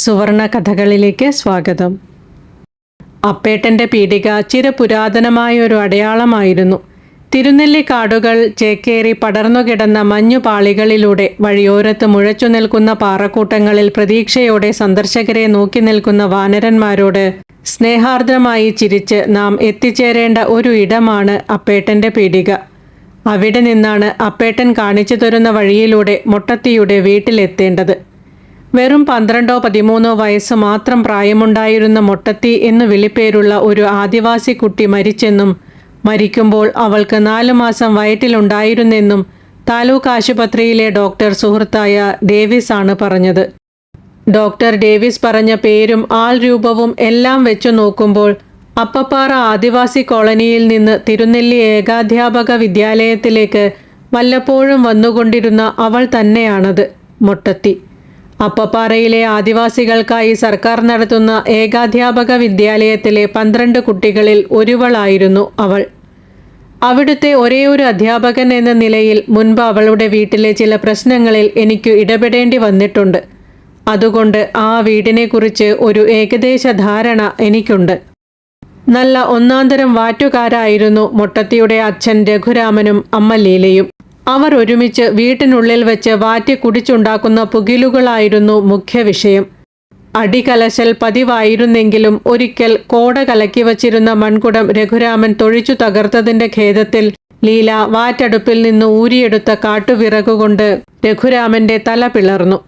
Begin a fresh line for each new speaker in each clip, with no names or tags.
സുവർണ കഥകളിലേക്ക് സ്വാഗതം. അപ്പേട്ടന്റെ പീടിക ചിരപുരാതനമായ ഒരു അടയാളമായിരുന്നു. തിരുനെല്ലി കാടുകൾ ചേക്കേറി പടർന്നുകിടന്ന മഞ്ഞുപാളികളിലൂടെ വഴിയോരത്ത് മുഴച്ചു നിൽക്കുന്ന പാറക്കൂട്ടങ്ങളിൽ പ്രതീക്ഷയോടെ സന്ദർശകരെ നോക്കി നിൽക്കുന്ന വാനരന്മാരോട് സ്നേഹാർദ്രമായി ചിരിച്ച് നാം എത്തിച്ചേരേണ്ട ഒരു ഇടമാണ് അപ്പേട്ടന്റെ പീടിക. അവിടെ നിന്നാണ് അപ്പേട്ടൻ കാണിച്ചു തരുന്ന വഴിയിലൂടെ മൊട്ടത്തിയുടെ വീട്ടിലെത്തേണ്ടത്. വെറും പന്ത്രണ്ടോ പതിമൂന്നോ വയസ്സ് മാത്രം പ്രായമുണ്ടായിരുന്ന മൊട്ടത്തി എന്ന് വിളിപ്പേരുള്ള ഒരു ആദിവാസി കുട്ടി മരിച്ചെന്നും മരിക്കുമ്പോൾ അവൾക്ക് നാലു മാസം വയറ്റിലുണ്ടായിരുന്നെന്നും താലൂക്ക് ആശുപത്രിയിലെ ഡോക്ടർ സുഹൃത്തായ ഡേവിസ് ആണ് പറഞ്ഞത്. ഡോക്ടർ ഡേവിസ് പറഞ്ഞ പേരും ആൾ രൂപവും എല്ലാം വെച്ചു നോക്കുമ്പോൾ അപ്പപ്പാറ ആദിവാസി കോളനിയിൽ നിന്ന് തിരുനെല്ലി ഏകാധ്യാപക വിദ്യാലയത്തിലേക്ക് വല്ലപ്പോഴും വന്നുകൊണ്ടിരുന്ന അവൾ തന്നെയാണത് മൊട്ടത്തി. അപ്പപ്പാറയിലെ ആദിവാസികൾക്കായി സർക്കാർ നടത്തുന്ന ഏകാധ്യാപക വിദ്യാലയത്തിലെ പന്ത്രണ്ട് കുട്ടികളിൽ ഒരുവളായിരുന്നു അവൾ. അവിടുത്തെ ഒരേയൊരു അധ്യാപകൻ എന്ന നിലയിൽ മുൻപ് അവളുടെ വീട്ടിലെ ചില പ്രശ്നങ്ങളിൽ എനിക്ക് ഇടപെടേണ്ടി വന്നിട്ടുണ്ട്. അതുകൊണ്ട് ആ വീടിനെക്കുറിച്ച് ഒരു ഏകദേശ ധാരണ എനിക്കുണ്ട്. നല്ല ഒന്നാന്തരം വാറ്റുകാരായിരുന്നു മുട്ടത്തിയുടെ അച്ഛൻ രഘുരാമനും അമ്മ ലീലയും. അവർ ഒരുമിച്ച് വീട്ടിനുള്ളിൽ വെച്ച് വാറ്റി കുടിച്ചുണ്ടാക്കുന്ന പുകിലുകളായിരുന്നു മുഖ്യ വിഷയം. അടികലശൽ പതിവായിരുന്നെങ്കിലും ഒരിക്കൽ കോട കലക്കി വച്ചിരുന്ന മൺകുടം രഘുരാമൻ തൊഴിച്ചു തകർത്തതിന്റെ ഖേദത്തിൽ ലീല വാറ്റടുപ്പിൽ നിന്ന് ഊരിയെടുത്ത കാട്ടുവിറകുകൊണ്ട് രഘുരാമന്റെ തല പിളർന്നു.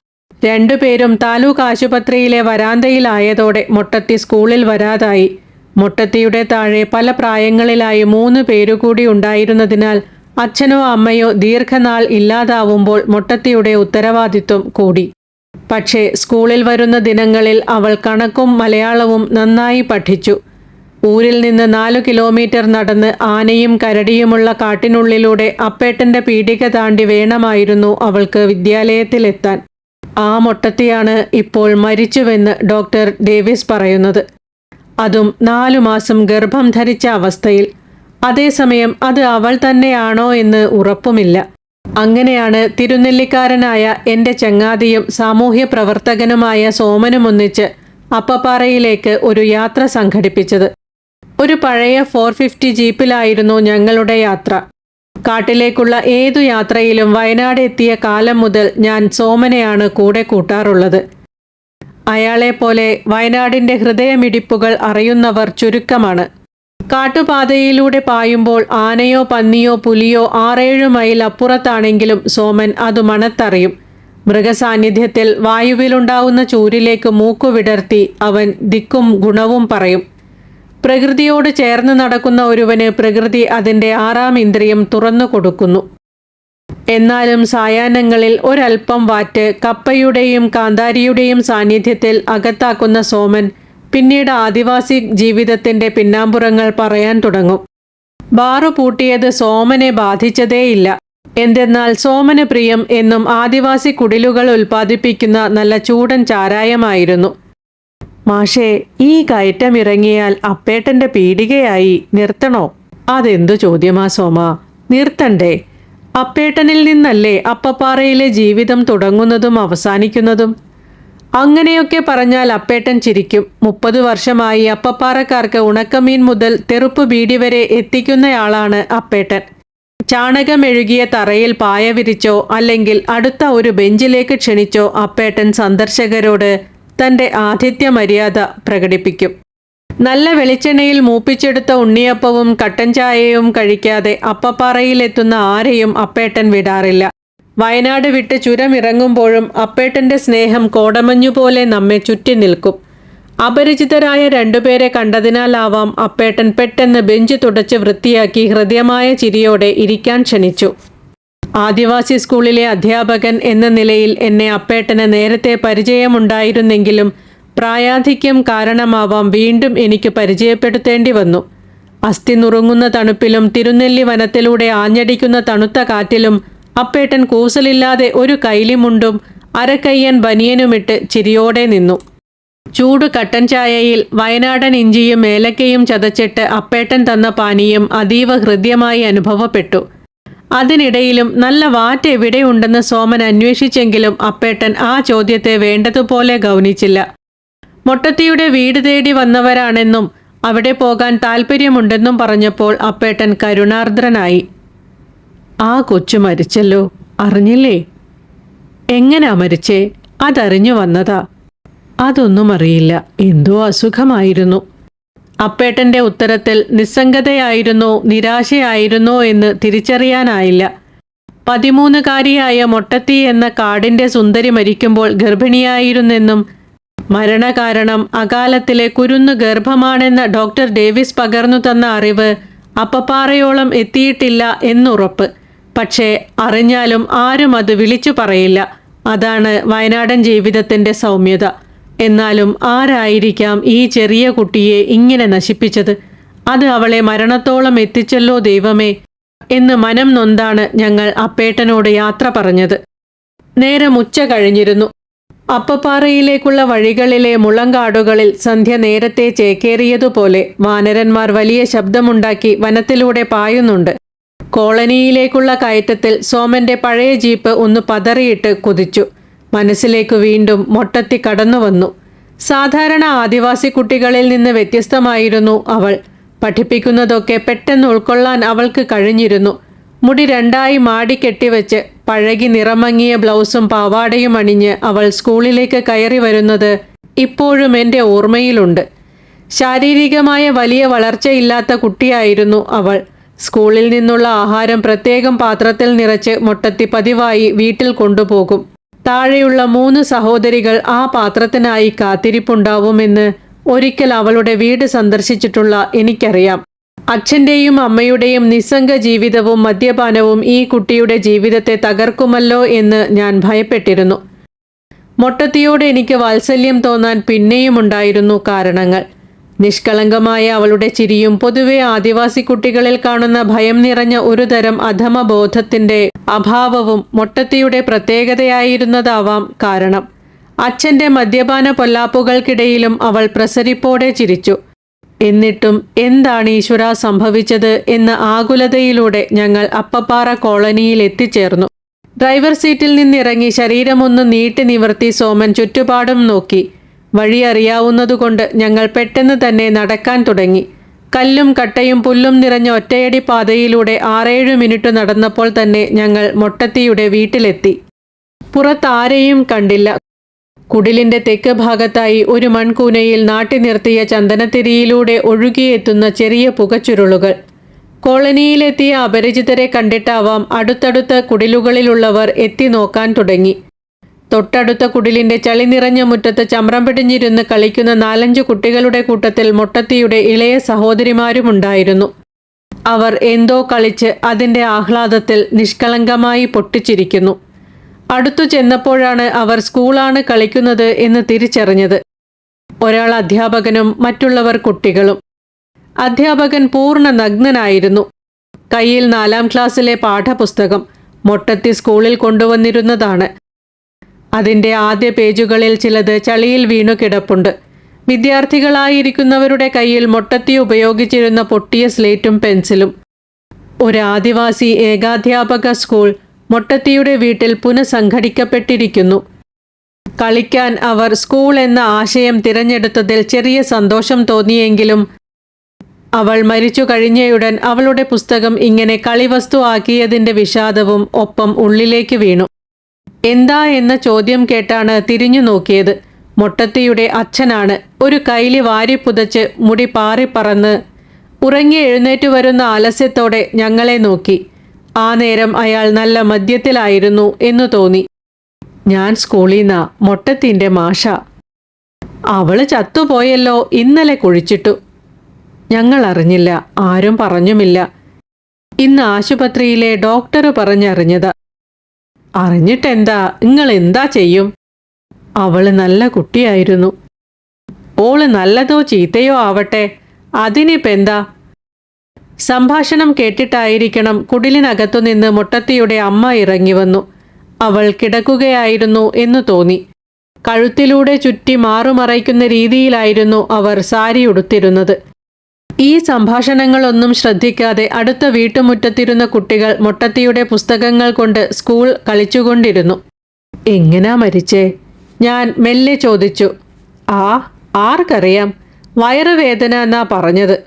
രണ്ടുപേരും താലൂക്ക് ആശുപത്രിയിലെ വരാന്തയിലായതോടെ മൊട്ടത്തി സ്കൂളിൽ വരാതായി. മൊട്ടത്തിയുടെ താഴെ പല പ്രായങ്ങളിലായി മൂന്ന് പേരുകൂടി ഉണ്ടായിരുന്നതിനാൽ അച്ഛനോ അമ്മയോ ദീർഘനാൾ ഇല്ലാതാവുമ്പോൾ മുട്ടത്തിയുടെ ഉത്തരവാദിത്വം കൂടി. പക്ഷേ സ്കൂളിൽ വരുന്ന ദിനങ്ങളിൽ അവൾ കണക്കും മലയാളവും നന്നായി പഠിച്ചു. ഊരിൽ നിന്ന് നാലു കിലോമീറ്റർ നടന്ന് ആനയും കരടിയുമുള്ള കാട്ടിനുള്ളിലൂടെ അപ്പേട്ടന്റെ പീഡിക താണ്ടി വേണമായിരുന്നു അവൾക്ക് വിദ്യാലയത്തിലെത്താൻ. ആ മൊട്ടത്തിയാണ് ഇപ്പോൾ മരിച്ചുവെന്ന് ഡോക്ടർ ഡേവിസ് പറയുന്നത്. അതും നാലു മാസം ഗർഭം ധരിച്ച അവസ്ഥയിൽ അതേസമയം അത് അവൾ തന്നെയാണോ എന്ന് ഉറപ്പുമില്ല. അങ്ങനെയാണ് തിരുനെല്ലിക്കാരനായ എന്റെ ചങ്ങാതിയും സാമൂഹ്യ പ്രവർത്തകനുമായ സോമനുമൊന്നിച്ച് അപ്പപ്പാറയിലേക്ക് ഒരു യാത്ര സംഘടിപ്പിച്ചത്. ഒരു പഴയ ഫോർ ഫിഫ്റ്റി ജീപ്പിലായിരുന്നു ഞങ്ങളുടെ യാത്ര. കാട്ടിലേക്കുള്ള ഏതു യാത്രയിലും വയനാട് എത്തിയ കാലം മുതൽ ഞാൻ സോമനെയാണ് കൂടെ കൂട്ടാറുള്ളത്. അയാളെപ്പോലെ വയനാടിന്റെ ഹൃദയമിടിപ്പുകൾ അറിയുന്നവർ ചുരുക്കമാണ്. കാട്ടുപാതയിലൂടെ പായുമ്പോൾ ആനയോ പന്നിയോ പുലിയോ ആറേഴു മൈൽ അപ്പുറത്താണെങ്കിലും സോമൻ അത് മണത്തറിയും. മൃഗസാന്നിധ്യത്തിൽ വായുവിലുണ്ടാവുന്ന ചൂരിലേക്ക് മൂക്കുവിടർത്തി അവൻ ദിക്കും ഗുണവും പറയും. പ്രകൃതിയോട് ചേർന്ന് നടക്കുന്ന ഒരുവന് പ്രകൃതി അതിന്റെ ആറാം ഇന്ദ്രിയം തുറന്നു കൊടുക്കുന്നു. എന്നാലും സായാഹ്നങ്ങളിൽ ഒരൽപ്പം വാറ്റ് കപ്പയുടെയും കാന്താരിയുടെയും സാന്നിധ്യത്തിൽ അകത്താക്കുന്ന സോമൻ പിന്നീട് ആദിവാസി ജീവിതത്തിന്റെ പിന്നാമ്പുറങ്ങൾ പറയാൻ തുടങ്ങും. ബാറു പൂട്ടിയത് സോമനെ ബാധിച്ചതേയില്ല. എന്തെന്നാൽ സോമന് പ്രിയം എന്നും ആദിവാസി കുടിലുകൾ ഉൽപ്പാദിപ്പിക്കുന്ന നല്ല ചൂടൻ ചാരായമായിരുന്നു. മാഷേ ഈ കയറ്റം ഇറങ്ങിയാൽ അപ്പേട്ടന്റെ പീടികയായി നിർത്തണോ? അതെന്തു ചോദ്യമാ സോമ. നിർത്തണ്ടേ. അപ്പേട്ടനിൽ നിന്നല്ലേ അപ്പപ്പാറയിലെ ജീവിതം തുടങ്ങുന്നതും അവസാനിക്കുന്നതും? അങ്ങനെയൊക്കെ പറഞ്ഞാൽ അപ്പേട്ടൻ ചിരിക്കും. മുപ്പത് വർഷമായി അപ്പപ്പാറക്കാർക്ക് ഉണക്കമീൻ മുതൽ തെറുപ്പ് ബീഡി വരെ എത്തിക്കുന്നയാളാണ് അപ്പേട്ടൻ. ചാണകമെഴുകിയ തറയിൽ പായ വിരിച്ചോ അല്ലെങ്കിൽ അടുത്ത ഒരു ബെഞ്ചിലേക്ക് ക്ഷണിച്ചോ അപ്പേട്ടൻ സന്ദർശകരോട് തന്റെ ആതിഥ്യ മര്യാദ പ്രകടിപ്പിക്കും. നല്ല വെളിച്ചെണ്ണയിൽ മൂപ്പിച്ചെടുത്ത ഉണ്ണിയപ്പവും കട്ടൻ ചായയും കഴിക്കാതെ അപ്പപ്പാറയിലെത്തുന്ന ആരെയും അപ്പേട്ടൻ വിടാറില്ല. വയനാട് വിട്ട് ചുരമിറങ്ങുമ്പോഴും അപ്പേട്ടന്റെ സ്നേഹം കോടമഞ്ഞുപോലെ നമ്മെ ചുറ്റി നിൽക്കും. അപരിചിതരായ രണ്ടുപേരെ കണ്ടതിനാലാവാം അപ്പേട്ടൻ പെട്ടെന്ന് ബെഞ്ച് തുടച്ച് വൃത്തിയാക്കി ഹൃദ്യമായ ചിരിയോടെ ഇരിക്കാൻ ക്ഷണിച്ചു. ആദിവാസി സ്കൂളിലെ അധ്യാപകൻ എന്ന നിലയിൽ എന്നെ അപ്പേട്ടന് നേരത്തെ പരിചയമുണ്ടായിരുന്നെങ്കിലും പ്രായാധിക്യം കാരണമാവാം വീണ്ടും എനിക്ക് പരിചയപ്പെടുത്തേണ്ടി വന്നു. അസ്ഥി നുറുങ്ങുന്ന തണുപ്പിലും തിരുനെല്ലി വനത്തിലൂടെ ആഞ്ഞടിക്കുന്ന തണുത്ത കാറ്റിലും അപ്പേട്ടൻ കൂസലില്ലാതെ ഒരു കൈലിമുണ്ടും അരക്കയ്യൻ ബനിയനുമിട്ട് ചിരിയോടെ നിന്നു. ചൂട് കട്ടൻ ചായയിൽ വയനാടൻ ഇഞ്ചിയും ഏലക്കയും ചതച്ചിട്ട് അപ്പേട്ടൻ തന്ന പാനീയം അതീവ ഹൃദ്യമായി അനുഭവപ്പെട്ടു. അതിനിടയിലും നല്ല വാറ്റ് എവിടെയുണ്ടെന്ന് സോമൻ അന്വേഷിച്ചെങ്കിലും അപ്പേട്ടൻ ആ ചോദ്യത്തെ വേണ്ടതുപോലെ ഗൗനിച്ചില്ല. മൊട്ടത്തിയുടെ വീട് തേടി വന്നവരാണെന്നും അവിടെ പോകാൻ താൽപ്പര്യമുണ്ടെന്നും പറഞ്ഞപ്പോൾ അപ്പേട്ടൻ കരുണാർദ്രനായി. ആ കൊച്ചു മരിച്ചല്ലോ. അറിഞ്ഞില്ലേ? എങ്ങനാ മരിച്ചേ? അതറിഞ്ഞു വന്നതാ. അതൊന്നും അറിയില്ല. എന്തോ അസുഖമായിരുന്നു. അപ്പേട്ടന്റെ ഉത്തരത്തിൽ നിസ്സംഗതയായിരുന്നോ നിരാശയായിരുന്നോ എന്ന് തിരിച്ചറിയാനായില്ല. പതിമൂന്നുകാരിയായ മൊട്ടത്തി എന്ന കാടിന്റെ സുന്ദരി മരിക്കുമ്പോൾ ഗർഭിണിയായിരുന്നെന്നും മരണകാരണം അകാലത്തിലെ കുരുന്നു ഗർഭമാണെന്ന ഡോക്ടർ ഡേവിസ് പകർന്നു തന്ന അറിവ് അപ്പപ്പാറയോളം എത്തിയിട്ടില്ല എന്നുറപ്പ്. പക്ഷേ അറിഞ്ഞാലും ആരും അത് വിളിച്ചു പറയില്ല. അതാണ് വയനാടൻ ജീവിതത്തിന്റെ സൗമ്യത. എന്നാലും ആരായിരിക്കാം ഈ ചെറിയ കുട്ടിയെ ഇങ്ങനെ നശിപ്പിച്ചത്? അത് അവളെ മരണത്തോളം എത്തിച്ചല്ലോ ദൈവമേ എന്ന് മനം നൊന്താണ് ഞങ്ങൾ അപ്പേട്ടനോട് യാത്ര പറഞ്ഞത്. നേരം ഉച്ച കഴിഞ്ഞിരുന്നു. അപ്പപ്പാറയിലേക്കുള്ള വഴികളിലെ മുളങ്കാടുകളിൽ സന്ധ്യ നേരത്തെ ചേക്കേറിയതുപോലെ വാനരന്മാർ വലിയ ശബ്ദമുണ്ടാക്കി വനത്തിലൂടെ പായുന്നുണ്ട്. കോളനിയിലേക്കുള്ള കയറ്റത്തിൽ സോമന്റെ പഴയ ജീപ്പ് ഒന്ന് പതറിയിട്ട് കുതിച്ചു. മനസ്സിലേക്ക് വീണ്ടും മൊട്ടത്തി കടന്നു വന്നു. സാധാരണ ആദിവാസി കുട്ടികളിൽ നിന്ന് വ്യത്യസ്തമായിരുന്നു അവൾ. പഠിപ്പിക്കുന്നതൊക്കെ പെട്ടെന്ന് ഉൾക്കൊള്ളാൻ അവൾക്ക് കഴിഞ്ഞിരുന്നു. മുടി രണ്ടായി മാടി കെട്ടിവെച്ച് പഴകി നിറമങ്ങിയ ബ്ലൗസും പാവാടയും അണിഞ്ഞ് അവൾ സ്കൂളിലേക്ക് കയറി വരുന്നത് ഇപ്പോഴും എന്റെ ഓർമ്മയിലുണ്ട്. ശാരീരികമായ വലിയ വളർച്ചയില്ലാത്ത കുട്ടിയായിരുന്നു അവൾ. സ്കൂളിൽ നിന്നുള്ള ആഹാരം പ്രത്യേകം പാത്രത്തിൽ നിറച്ച് മുട്ടത്തി പതിവായി വീട്ടിൽ കൊണ്ടുപോകും. താഴെയുള്ള മൂന്ന് സഹോദരികൾ ആ പാത്രത്തിനായി കാത്തിരിപ്പുണ്ടാവുമെന്ന് ഒരിക്കൽ അവളുടെ വീട് സന്ദർശിച്ചിട്ടുള്ള എനിക്കറിയാം. അച്ഛന്റെയും അമ്മയുടെയും നിസ്സംഗ ജീവിതവും മദ്യപാനവും ഈ കുട്ടിയുടെ ജീവിതത്തെ തകർക്കുമല്ലോ എന്ന് ഞാൻ ഭയപ്പെട്ടിരുന്നു. മൊട്ടത്തിയോട് എനിക്ക് വാത്സല്യം തോന്നാൻ പിന്നെയുമുണ്ടായിരുന്നു കാരണങ്ങൾ. നിഷ്കളങ്കമായ അവളുടെ ചിരിയും പൊതുവെ ആദിവാസി കുട്ടികളിൽ കാണുന്ന ഭയം നിറഞ്ഞ ഒരു തരം അധമബോധത്തിന്റെ അഭാവവും മൊട്ടത്തിയുടെ പ്രത്യേകതയായിരുന്നതാവാം കാരണം. അച്ഛന്റെ മദ്യപാന പൊല്ലാപ്പുകൾക്കിടയിലും അവൾ പ്രസരിപ്പോടെ ചിരിച്ചു. എന്നിട്ടും എന്താണ് ഈശ്വര സംഭവിച്ചത് എന്ന ആകുലതയിലൂടെ ഞങ്ങൾ അപ്പപ്പാറ കോളനിയിൽ എത്തിച്ചേർന്നു. ഡ്രൈവർ സീറ്റിൽ നിന്നിറങ്ങി ശരീരമൊന്ന് നീട്ടി നിവർത്തി സോമൻ ചുറ്റുപാടും നോക്കി. വഴി അറിയാവുന്നതുകൊണ്ട് ഞങ്ങൾ പെട്ടെന്ന് തന്നെ നടക്കാൻ തുടങ്ങി. കല്ലും കട്ടയും പുല്ലും നിറഞ്ഞ ഒറ്റയടി പാതയിലൂടെ ആറേഴ് മിനിറ്റ് നടന്നപ്പോൾ തന്നെ ഞങ്ങൾ മൊട്ടത്തിയുടെ വീട്ടിലെത്തി. പുറത്താരെയും കണ്ടില്ല. കുടിലിന്റെ തെക്ക് ഭാഗത്തായി ഒരു മൺകൂനയിൽ നാട്ടി നിർത്തിയ ചന്ദനത്തിരിയിലൂടെ ഒഴുകിയെത്തുന്ന ചെറിയ പുകച്ചുരുളുകൾ. കോളനിയിലെത്തിയ അപരിചിതരെ കണ്ടിട്ടാവാം അടുത്തടുത്ത കുടിലുകളിലുള്ളവർ എത്തി നോക്കാൻ തുടങ്ങി. തൊട്ടടുത്ത കുടിലിന്റെ ചളി നിറഞ്ഞ മുറ്റത്ത് ചമ്രം പിടിഞ്ഞിരുന്ന് കളിക്കുന്ന നാലഞ്ചു കുട്ടികളുടെ കൂട്ടത്തിൽ മുട്ടത്തിയുടെ ഇളയ സഹോദരിമാരുമുണ്ടായിരുന്നു. അവർ എന്തോ കളിച്ച് അതിന്റെ ആഹ്ലാദത്തിൽ നിഷ്കളങ്കമായി പൊട്ടിച്ചിരിക്കുന്നു. അടുത്തു ചെന്നപ്പോഴാണ് അവർ സ്കൂളാണ് കളിക്കുന്നത് എന്ന് തിരിച്ചറിഞ്ഞത്. ഒരാൾ അധ്യാപകനും മറ്റുള്ളവർ കുട്ടികളും. അധ്യാപകൻ പൂർണ നഗ്നനായിരുന്നു. കയ്യിൽ നാലാം ക്ലാസ്സിലെ പാഠപുസ്തകം മൊട്ടത്തി സ്കൂളിൽ കൊണ്ടുവന്നിരുന്നതാണ്. അതിന്റെ ആദ്യ പേജുകളിൽ ചിലത് ചളിയിൽ വീണു കിടപ്പുണ്ട്. വിദ്യാർത്ഥികളായിരിക്കുന്നവരുടെ കയ്യിൽ മൊട്ടത്തി ഉപയോഗിച്ചിരുന്ന പൊട്ടിയ സ്ലേറ്റും പെൻസിലും. ഒരു ആദിവാസി ഏകാധ്യാപക സ്കൂൾ മൊട്ടത്തിയുടെ വീട്ടിൽ പുനഃസംഘടിക്കപ്പെട്ടിരിക്കുന്നു. കളിക്കാൻ അവർ സ്കൂൾ എന്ന ആശയം തിരഞ്ഞെടുത്തതിൽ ചെറിയ സന്തോഷം തോന്നിയെങ്കിലും അവൾ മരിച്ചു കഴിഞ്ഞയുടൻ അവളുടെ പുസ്തകം ഇങ്ങനെ കളിവസ്തു ആക്കിയതിന്റെ വിഷാദവും ഒപ്പം ഉള്ളിലേക്ക് വീണു. എന്താ എന്ന ചോദ്യം കേട്ടാണ് തിരിഞ്ഞു നോക്കിയത്. മൊട്ടത്തിയുടെ അച്ഛനാണ്. ഒരു കൈലി വാരി പുതച്ച് മുടി പാറിപ്പറന്ന് ഉറങ്ങി എഴുന്നേറ്റ് വരുന്ന ആലസ്യത്തോടെ ഞങ്ങളെ നോക്കി. ആ നേരം അയാൾ നല്ല മദ്യത്തിലായിരുന്നു എന്ന് തോന്നി. ഞാൻ സ്കൂളിൽ നിന്നാ മൊട്ടത്തിന്റെ മാഷ. അവൾ ചത്തുപോയല്ലോ ഇന്നലെ കുഴിച്ചിട്ടു. ഞങ്ങൾ അറിഞ്ഞില്ല ആരും പറഞ്ഞുമില്ല. ഇന്ന് ആശുപത്രിയിലെ ഡോക്ടർ പറഞ്ഞറിഞ്ഞതാ. അറിഞ്ഞിട്ടെന്താ? നിങ്ങൾ എന്താ ചെയ്യും? അവൾ നല്ല കുട്ടിയായിരുന്നു. ഓൾ നല്ലതോ ചീത്തയോ ആവട്ടെ. അതിനിപ്പെന്താ? സംഭാഷണം കേട്ടിട്ടായിരിക്കണം കുടിലിനകത്തുനിന്ന് മുട്ടത്തിയുടെ അമ്മ ഇറങ്ങി വന്നു. അവൾ കിടക്കുകയായിരുന്നു എന്നു തോന്നി. കഴുത്തിലൂടെ ചുറ്റി മാറുമറയ്ക്കുന്ന രീതിയിലായിരുന്നു അവർ സാരി ഉടുത്തിരുന്നത്. ഈ സംഭാഷണങ്ങളൊന്നും ശ്രദ്ധിക്കാതെ അടുത്ത വീട്ടുമുറ്റത്തിരുന്ന കുട്ടികൾ മുട്ടത്തിയുടെ പുസ്തകങ്ങൾ കൊണ്ട് സ്കൂൾ കളിച്ചുകൊണ്ടിരുന്നു. എങ്ങനാ മരിച്ചേ? ഞാൻ മെല്ലെ ചോദിച്ചു. ആ ആർക്കറിയാം. വയറുവേദന എന്നാ പറഞ്ഞത്.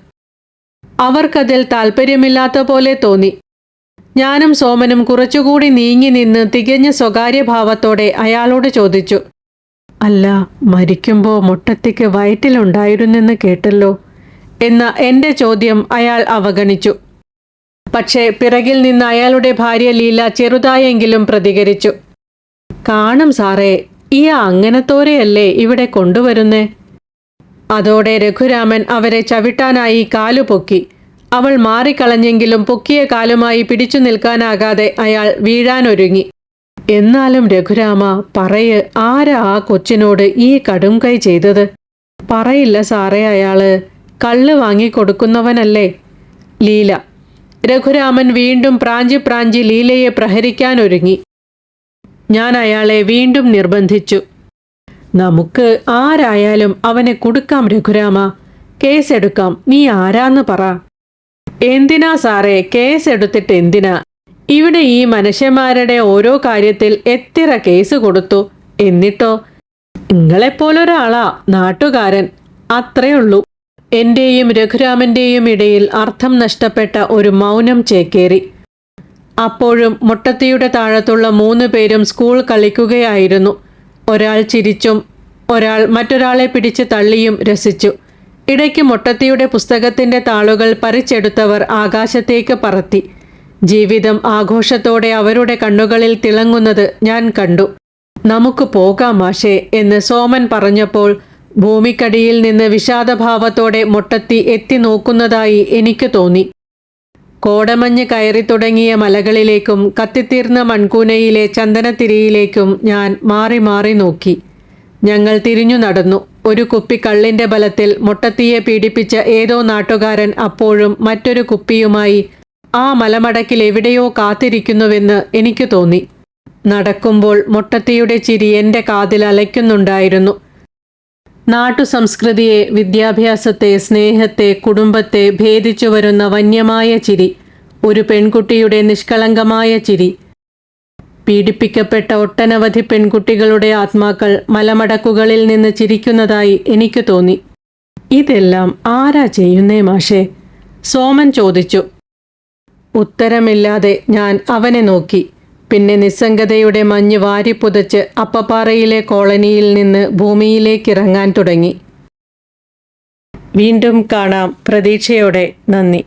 അവർക്കതിൽ താല്പര്യമില്ലാത്ത പോലെ തോന്നി. ഞാനും സോമനും കുറച്ചുകൂടി നീങ്ങി നിന്ന് തികഞ്ഞ സ്വകാര്യ ഭാവത്തോടെ അയാളോട് ചോദിച്ചു. അല്ല മരിക്കുമ്പോൾ മുട്ടത്തിക്ക് വയറ്റിലുണ്ടായിരുന്നെന്ന് കേട്ടല്ലോ. എന്ന എന്റെ ചോദ്യം അയാൾ അവഗണിച്ചു. പക്ഷേ പിറകിൽ നിന്ന് അയാളുടെ ഭാര്യ ലീല ചെറുതായെങ്കിലും പ്രതികരിച്ചു. കാണും സാറേ ഈ അങ്ങനത്തോരെയല്ലേ ഇവിടെ കൊണ്ടുവരുന്നേ? അതോടെ രഘുരാമൻ അവരെ ചവിട്ടാനായി കാലു പൊക്കി. അവൾ മാറിക്കളഞ്ഞെങ്കിലും പൊക്കിയ കാലുമായി പിടിച്ചു നിൽക്കാനാകാതെ അയാൾ വീഴാനൊരുങ്ങി. എന്നാലും രഘുരാമ പറയ് ആരാ ആ കൊച്ചിനോട് ഈ കടും കൈ ചെയ്തത്? പറയില്ല സാറേ അയാൾ. കള്ള് വാങ്ങി കൊടുക്കുന്നവനല്ലേ? ലീല. രഘുരാമൻ വീണ്ടും പ്രാഞ്ചി പ്രാഞ്ചി ലീലയെ പ്രഹരിക്കാനൊരുങ്ങി ഞാൻ അയാളെ വീണ്ടും നിർബന്ധിച്ചു. നമുക്ക് ആരായാലും അവനെ കൊടുക്കാം രഘുരാമ. കേസെടുക്കാം. നീ ആരാന്ന് പറ. എന്തിനാ സാറേ കേസെടുത്തിട്ട് എന്തിനാ? ഇവിടെ ഈ മനുഷ്യന്മാരുടെ ഓരോ കാര്യത്തിൽ എത്ര കേസ് കൊടുത്തു? എന്നിട്ടോ? നിങ്ങളെപ്പോലൊരാളാ നാട്ടുകാരൻ. അത്രയുള്ളൂ എന്റെയും രഘുരാമന്റെയും ഇടയിൽ അർത്ഥം നഷ്ടപ്പെട്ട ഒരു മൗനം ചേക്കേറി. അപ്പോഴും മുട്ടത്തിയുടെ താഴത്തുള്ള മൂന്ന് പേരും സ്കൂൾ കളിക്കുകയായിരുന്നു. ഒരാൾ ചിരിച്ചും ഒരാൾ മറ്റൊരാളെ പിടിച്ച് തള്ളിയും രസിച്ചു. ഇടയ്ക്ക് മുട്ടത്തിയുടെ പുസ്തകത്തിന്റെ താളുകൾ പറിച്ചെടുത്തവർ ആകാശത്തേക്ക് പറത്തി. ജീവിതം ആഘോഷത്തോടെ അവരുടെ കണ്ണുകളിൽ തിളങ്ങുന്നത് ഞാൻ കണ്ടു. നമുക്ക് പോകാം മാഷേ എന്ന് സോമൻ പറഞ്ഞപ്പോൾ ഭൂമിക്കടിയിൽ നിന്ന് വിഷാദഭാവത്തോടെ മുട്ടത്തി എത്തി നോക്കുന്നതായി എനിക്ക് തോന്നി. കോടമഞ്ഞ് കയറി തുടങ്ങിയ മലകളിലേക്കും കത്തിത്തീർന്ന മൺകൂനയിലെ ചന്ദനത്തിരിയിലേക്കും ഞാൻ മാറി മാറി നോക്കി. ഞങ്ങൾ തിരിഞ്ഞു നടന്നു. ഒരു കുപ്പി കള്ളിന്റെ ബലത്തിൽ മുട്ടത്തിയെ പീഡിപ്പിച്ച ഏതോ നാട്ടുകാരൻ അപ്പോഴും മറ്റൊരു കുപ്പിയുമായി ആ മലമടക്കിൽ എവിടെയോ കാത്തിരിക്കുന്നുവെന്ന് എനിക്ക് തോന്നി. നടക്കുമ്പോൾ മുട്ടത്തിയുടെ ചിരി എന്റെ കാതിൽ അലയ്ക്കുന്നുണ്ടായിരുന്നു. നാട്ടു സംസ്കൃതിയെ വിദ്യാഭ്യാസത്തെ സ്നേഹത്തെ കുടുംബത്തെ ഭേദിച്ചു വരുന്ന വന്യമായ ചിരി ഒരു പെൺകുട്ടിയുടെ നിഷ്കളങ്കമായ ചിരി. പീഡിപ്പിക്കപ്പെട്ട ഒട്ടനവധി പെൺകുട്ടികളുടെ ആത്മാക്കൾ മലമടക്കുകളിൽ നിന്ന് ചിരിക്കുന്നതായി എനിക്ക് തോന്നി. ഇതെല്ലാം ആരാ ചെയ്യുന്നേ മാഷേ? സോമൻ ചോദിച്ചു. ഉത്തരമില്ലാതെ ഞാൻ അവനെ നോക്കി. പിന്നെ നിസ്സംഗതയുടെ മഞ്ഞ് വാരിപ്പുതച്ച് അപ്പപ്പാറയിലെ കോളനിയിൽ നിന്ന് ഭൂമിയിലേക്കിറങ്ങാൻ തുടങ്ങി. വീണ്ടും കാണാം. പ്രതീക്ഷയോടെ നന്ദി.